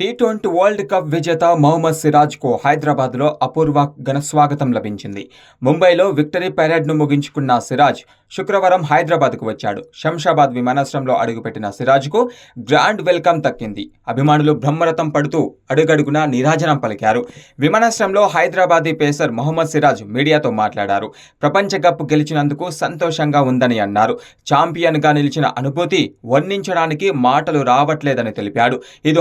T twenty world cup విజేత మొహమ్మద్ సిరాజ్కు హైదరాబాద్లో అపూర్వ ఘనస్వాగతం లభించింది. ముంబైలో విక్టరీ పెరేడ్ను ముగించుకున్న సిరాజ్ శుక్రవారం హైదరాబాద్కు వచ్చాడు. శంషాబాద్ విమానాశ్రయంలో అడుగుపెట్టిన సిరాజ్కు గ్రాండ్ వెల్కమ్ దక్కింది. అభిమానులు బ్రహ్మరథం పడుతూ అడుగడుగున నీరాజనం పలికారు. విమానాశ్రయంలో హైదరాబాదీ పేసర్ మొహమ్మద్ సిరాజ్ మీడియాతో మాట్లాడారు. ప్రపంచ కప్ గెలిచినందుకు సంతోషంగా ఉందని అన్నారు. ఛాంపియన్గా నిలిచిన అనుభూతి వర్ణించడానికి మాటలు రావట్లేదని తెలిపాడు. ఇది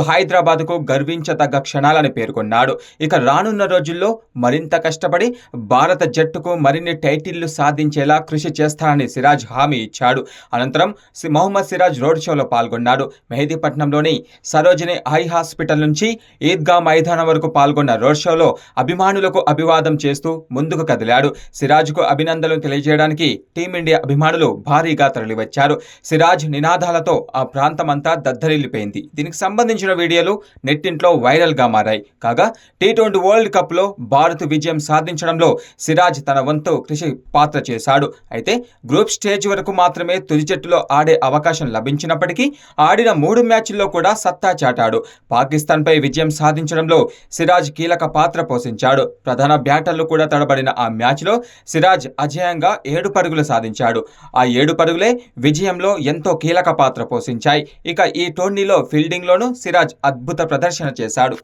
హైదరాబాద్కు గర్వించదగ్గ క్షణాలని పేర్కొన్నాడు. ఇక రానున్న రోజుల్లో మరింత కష్టపడి భారత జట్టుకు మరిన్ని టైటిళ్ళు సాధించేలా కృషి చేస్తానని సిరాజ్ హామీ ఇచ్చాడు. అనంతరం సి- మొహమ్మద్ సిరాజ్ రోడ్ షోలో పాల్గొన్నాడు. మెహదీపట్నంలోని సరోజిని ఐ హాస్పిటల్ నుంచి ఈద్గా మైదానం వరకు పాల్గొన్న రోడ్ షోలో అభిమానులకు అభివాదం చేస్తూ ముందుకు కదిలాడు. సిరాజ్కు అభినందనలు తెలియజేయడానికి టీమిండియా అభిమానులు భారీగా తరలివచ్చారు. సిరాజ్ నినాదాలతో ఆ ప్రాంతమంతా దద్దరిల్లిపోయింది. దీనికి సంబంధించిన వీడియోలు నెట్టింట్లో వైరల్గా మారాయి. కాగా టీ ట్వంటీ వరల్డ్ కప్లో భారత్ విజయం సాధించడంలో సిరాజ్ తన వంతు కృషి పాత్ర చేశాడు. అయితే గ్రూప్ స్టేజ్ వరకు మాత్రమే తుది జట్టులో ఆడే అవకాశం లభించినప్పటికీ ఆడిన మూడు మ్యాచ్ల్లో కూడా సత్తా చాటాడు. పాకిస్తాన్పై విజయం సాధించడంలో సిరాజ్ కీలక పాత్ర పోషించాడు. ప్రధాన బ్యాటర్లు కూడా తడబడిన ఆ మ్యాచ్లో సిరాజ్ అజేయంగా ఏడు పరుగులు సాధించాడు. ఆ ఏడు పరుగులే విజయంలో ఎంతో కీలక పాత్ర పోషించాయి. ఇక ఈ టోర్నీలో ఫీల్డింగ్లోనూ సిరాజ్ అద్భుత అద్భుత ప్రదర్శన చేశాడు.